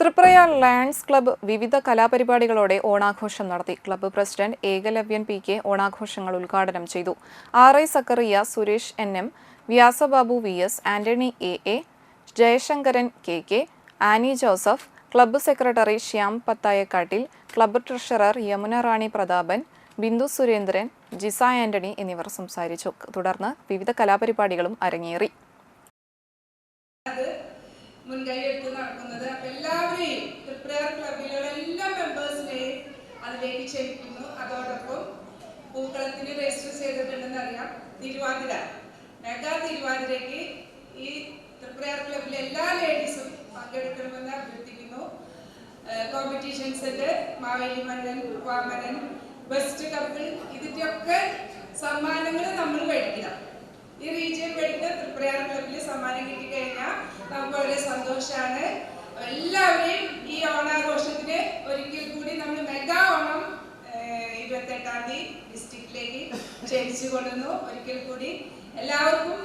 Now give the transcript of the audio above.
Triprayar lions club വിവിധ കലാപരിപാടികളോടെ ഓണാഘോഷം നടത്തി. Club president Ekalavyan P K ഓണാഘോഷങ്ങൾ ഉദ്ഘാടനം ചെയ്തു. R I Sakkariya Suresh N M Vyasababu V S Antony A A Jayasankaran K K Annie Joseph club secretary Shyam പത്തായക്കാട്ടിൽ club treasurer Yamuna Rani Prathapan Bindu Surendran Jisa Antony എന്നിവർ സംസാരിച്ചു. തുടർന്ന് വിവിധ കലാപരിപാടികളും അരങ്ങേറി. മുൻകൈയെടുത്ത് നടക്കുന്നത്. അപ്പൊ എല്ലാവരെയും പ്രിപ്പയർ ക്ലബിലുള്ള എല്ലാ മെമ്പേഴ്സിനെയും അതിലേക്ക് ക്ഷണിക്കുന്നു. അതോടൊപ്പം പൂക്കളത്തിന് രജിസ്റ്റർ ചെയ്തിട്ടുണ്ടെന്ന് അറിയാം. തിരുവാതിര മെഗാ തിരുവാതിരയ്ക്ക് ഈ പ്രിപ്പയർ ക്ലബിലെ എല്ലാ ലേഡീസും പങ്കെടുക്കണമെന്ന് അഭ്യർത്ഥിക്കുന്നു. കോമ്പറ്റീഷൻസ് ഉണ്ട്. മാവേലി മന്നൻ വാമനൻ ബെസ്റ്റ് കപ്പിൾ ഇതിന്റെയൊക്കെ സമ്മാനങ്ങൾ നമ്മൾ മേടിക്കണം. ഈ റീജിയൻ മേടിക്കുന്ന തൃപ്രയാർ ക്ലബിൽ സമ്മാനം കിട്ടിക്കഴിഞ്ഞാൽ നമുക്ക് വളരെ സന്തോഷമാണ് എല്ലാവരെയും ഈ ഓണാഘോഷത്തിന് ഒരിക്കൽ കൂടി നമ്മൾ മെഗാ ഓണം ഇരുപത്തെട്ടാം തീയതി ഡിസ്ട്രിക്റ്റിലേക്ക് ക്ഷണിച്ചു കൊണ്ടുവന്നു ഒരിക്കൽ കൂടി എല്ലാവർക്കും